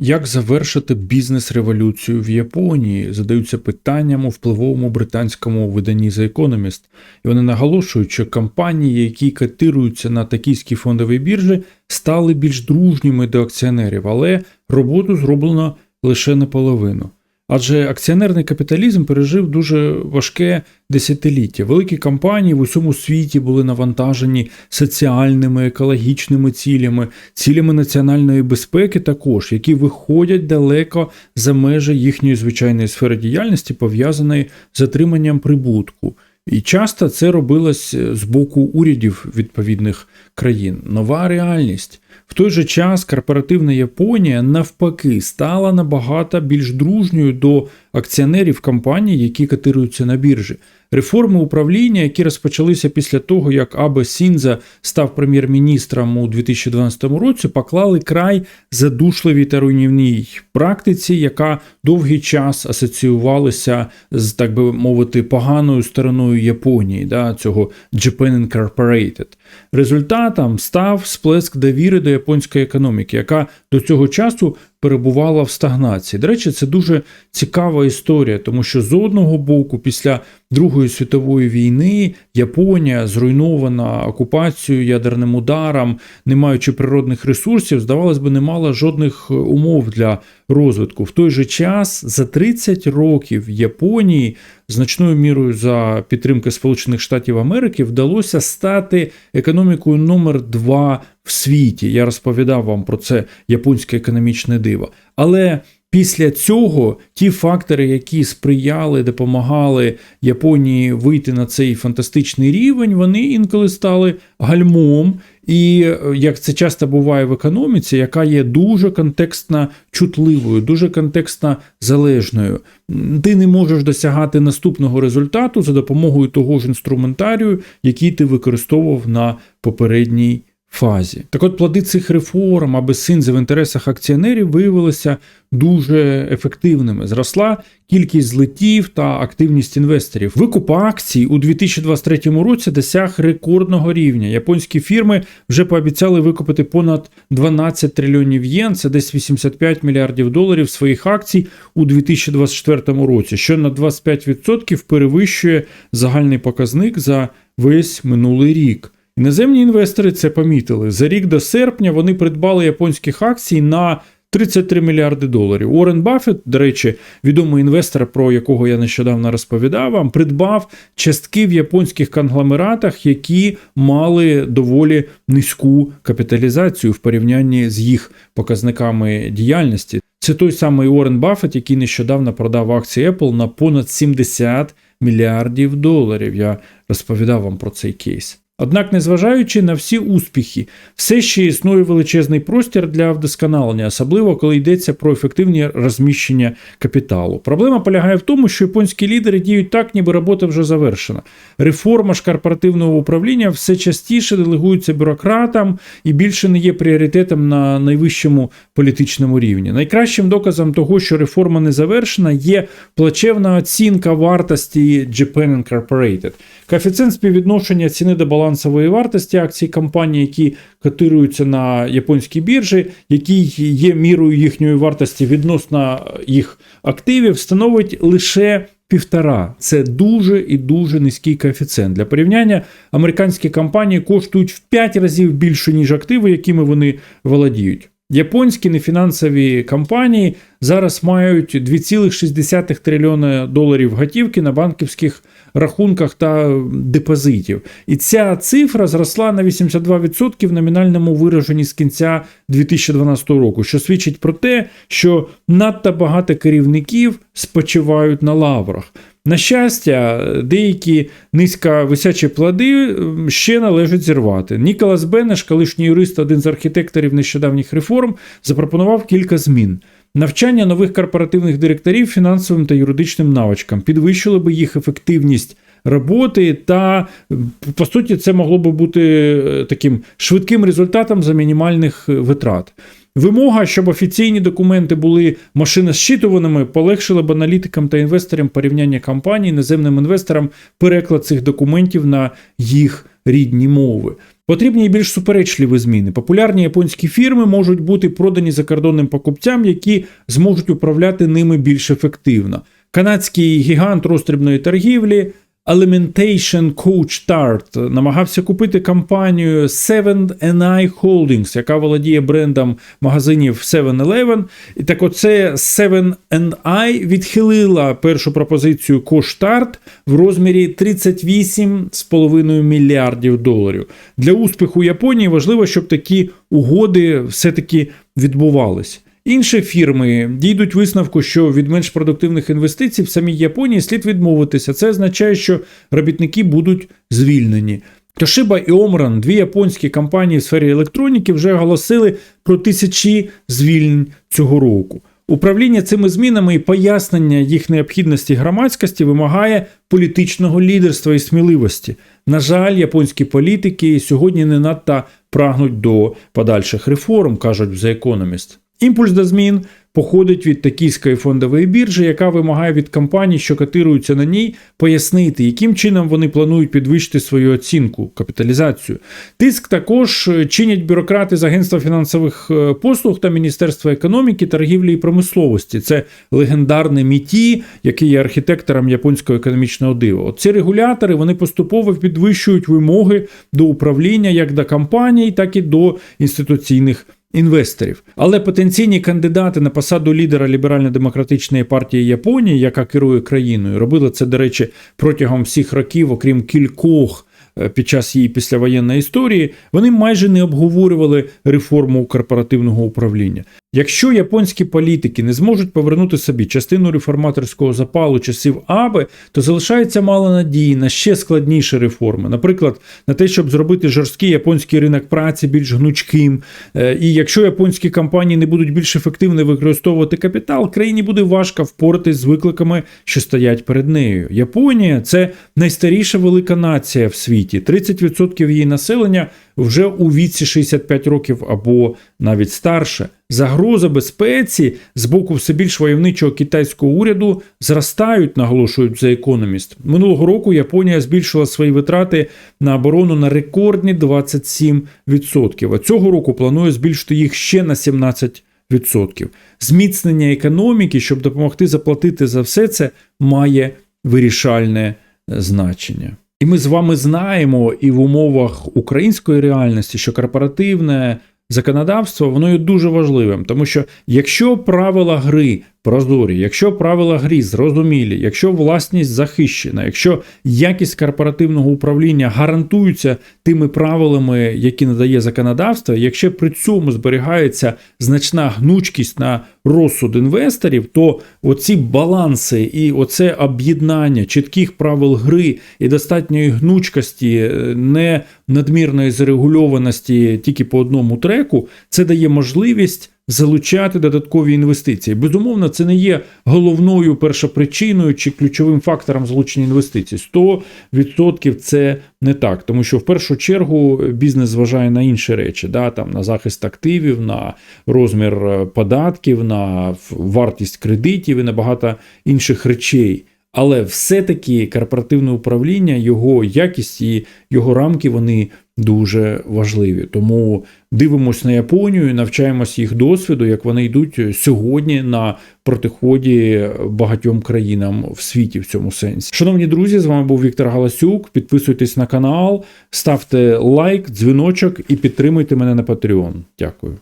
Як завершити бізнес-революцію в Японії? Задаються питанням у впливовому британському виданні The Economist. І вони наголошують, що компанії, які котируються на токійській фондовій біржі, стали більш дружніми до акціонерів, але роботу зроблено лише наполовину. Адже акціонерний капіталізм пережив дуже важке десятиліття. Великі компанії в усьому світі були навантажені соціальними, екологічними цілями, цілями національної безпеки, також, які виходять далеко за межі їхньої звичайної сфери діяльності, пов'язаної з отриманням прибутку. І часто це робилось з боку урядів відповідних країн. Нова реальність. В той же час корпоративна Японія навпаки стала набагато більш дружньою до акціонерів компаній, які котируються на біржі. Реформи управління, які розпочалися після того, як Абе Сінза став прем'єр-міністром у 2012 році, поклали край задушливій та руйнівній практиці, яка довгий час асоціювалася з, так би мовити, поганою стороною Японії, да, цього Japan Incorporated. Результатом став сплеск довіри до японської економіки, яка до цього часу перебувала в стагнації. До речі, це дуже цікава історія, тому що з одного боку, після Другої світової війни, Японія, зруйнована окупацією ядерним ударом, не маючи природних ресурсів, здавалось би, не мала жодних умов для розвитку. В той же час за 30 років Японії значною мірою за підтримки Сполучених Штатів Америки вдалося стати економікою номер два в світі. Я розповідав вам про це японське економічне диво. Але після цього ті фактори, які сприяли, допомагали Японії вийти на цей фантастичний рівень, вони інколи стали гальмом. І як це часто буває в економіці, яка є дуже контекстно чутливою, дуже контекстно залежною, ти не можеш досягати наступного результату за допомогою того ж інструментарію, який ти використовував на попередній фазі. Так от плоди цих реформ, аби синзи в інтересах акціонерів виявилися дуже ефективними. Зросла кількість злетів та активність інвесторів. Викуп акцій у 2023 році досяг рекордного рівня. Японські фірми вже пообіцяли викупити понад 12 трильйонів єн, це десь 85 мільярдів доларів своїх акцій у 2024 році, що на 25% перевищує загальний показник за весь минулий рік. Іноземні інвестори це помітили. За рік до серпня вони придбали японських акцій на 33 мільярди доларів. Уоррен Баффет, до речі, відомий інвестор, про якого я нещодавно розповідав вам, придбав частки в японських конгломератах, які мали доволі низьку капіталізацію в порівнянні з їх показниками діяльності. Це той самий Уоррен Баффет, який нещодавно продав акції Apple на понад 70 мільярдів доларів. Я розповідав вам про цей кейс. Однак, незважаючи на всі успіхи, все ще існує величезний простір для вдосконалення, особливо коли йдеться про ефективні розміщення капіталу. Проблема полягає в тому, що японські лідери діють так, ніби робота вже завершена. Реформа ж корпоративного управління все частіше делегується бюрократам і більше не є пріоритетом на найвищому політичному рівні. Найкращим доказом того, що реформа не завершена, є плачевна оцінка вартості Japan Incorporated. Коефіцієнт співвідношення ціни до балансової вартості акцій компаній, які котируються на японській біржі, які є мірою їхньої вартості відносно їх активів, становить лише півтора. Це дуже і дуже низький коефіцієнт. Для порівняння американські компанії коштують в 5 разів більше, ніж активи, якими вони володіють. Японські нефінансові компанії зараз мають 2,6 трильйона доларів готівки на банківських рахунках та депозитів. І ця цифра зросла на 82% в номінальному вираженні з кінця 2012 року, що свідчить про те, що надто багато керівників спочивають на лаврах. На щастя, деякі низьковисячі плоди ще належить зірвати. Ніколас Бенеш, колишній юрист, один з архітекторів нещодавніх реформ, запропонував кілька змін. Навчання нових корпоративних директорів фінансовим та юридичним навичкам підвищило би їх ефективність роботи, та по суті, це могло би бути таким швидким результатом за мінімальних витрат. Вимога, щоб офіційні документи були машиносчитуваними, полегшила б аналітикам та інвесторам порівняння компаній, іноземним інвесторам переклад цих документів на їх рідні мови. Потрібні і більш суперечливі зміни. Популярні японські фірми можуть бути продані закордонним покупцям, які зможуть управляти ними більш ефективно. Канадський гігант роздрібної торгівлі Alimentation Coach Tart намагався купити компанію 7NI Holdings, яка володіє брендом магазинів 7-Eleven. І так оце 7NI відхилила першу пропозицію Tart в розмірі 38,5 мільярдів доларів. Для успіху Японії важливо, щоб такі угоди все-таки відбувались. Інші фірми дійдуть висновку, що від менш продуктивних інвестицій в самій Японії слід відмовитися. Це означає, що робітники будуть звільнені. Toshiba і Omron, дві японські компанії в сфері електроніки, вже оголосили про тисячі звільнень цього року. Управління цими змінами і пояснення їх необхідності громадськості вимагає політичного лідерства і сміливості. На жаль, японські політики сьогодні не надто прагнуть до подальших реформ, кажуть в The Economist. Імпульс до змін походить від токійської фондової біржі, яка вимагає від компаній, що котируються на ній, пояснити, яким чином вони планують підвищити свою оцінку, капіталізацію. Тиск також чинять бюрократи з Агентства фінансових е, послуг та Міністерства економіки, торгівлі і промисловості. Це легендарне МІТІ, який є архітектором японського економічного дива. От ці регулятори вони поступово підвищують вимоги до управління як до компаній, так і до інституційних інвесторів. Але потенційні кандидати на посаду лідера ліберально-демократичної партії Японії, яка керує країною, робили це, до речі, протягом всіх років, окрім кількох. е, Під час її післявоєнної історії вони майже не обговорювали реформу корпоративного управління. Якщо японські політики не зможуть повернути собі частину реформаторського запалу часів Абе, то залишається мало надії на ще складніші реформи, наприклад, на те, щоб зробити жорсткий японський ринок праці більш гнучким. Е, І якщо японські компанії не будуть більш ефективно використовувати капітал, країні буде важко впоратись з викликами, що стоять перед нею. Японія це найстаріша велика нація в світі. 30% її населення вже у віці 65 років або навіть старше. Загроза безпеці з боку все більш войовничого китайського уряду зростають, наголошують The Economist. Минулого року Японія збільшила свої витрати на оборону на рекордні 27%, а цього року планує збільшити їх ще на 17%. Зміцнення економіки, щоб допомогти заплатити за все це, має вирішальне значення. І ми з вами знаємо і в умовах української реальності, що корпоративне законодавство воно є дуже важливим, тому що якщо правила гри прозорі, якщо правила гри зрозумілі, якщо власність захищена, якщо якість корпоративного управління гарантується тими правилами, які надає законодавство, якщо при цьому зберігається значна гнучкість на розсуд інвесторів, то оці баланси і оце об'єднання чітких правил гри і достатньої гнучкості, е, не надмірної зарегульованості тільки по одному треку, це дає можливість залучати додаткові інвестиції. Безумовно, це не є головною першопричиною чи ключовим фактором залучення інвестицій. 100% це не так, тому що в першу чергу бізнес зважає на інші речі, да, там на захист активів, на розмір е, податків, на вартість кредитів і на багато інших речей. Але все-таки корпоративне управління, його якість і його рамки вони дуже важливі. Тому дивимось на Японію, навчаємось їх досвіду, як вони йдуть сьогодні на протиході багатьом країнам в світі в цьому сенсі. Шановні друзі, з вами був Віктор Галасюк. Підписуйтесь на канал, ставте лайк, дзвіночок і підтримуйте мене на Patreon. Дякую.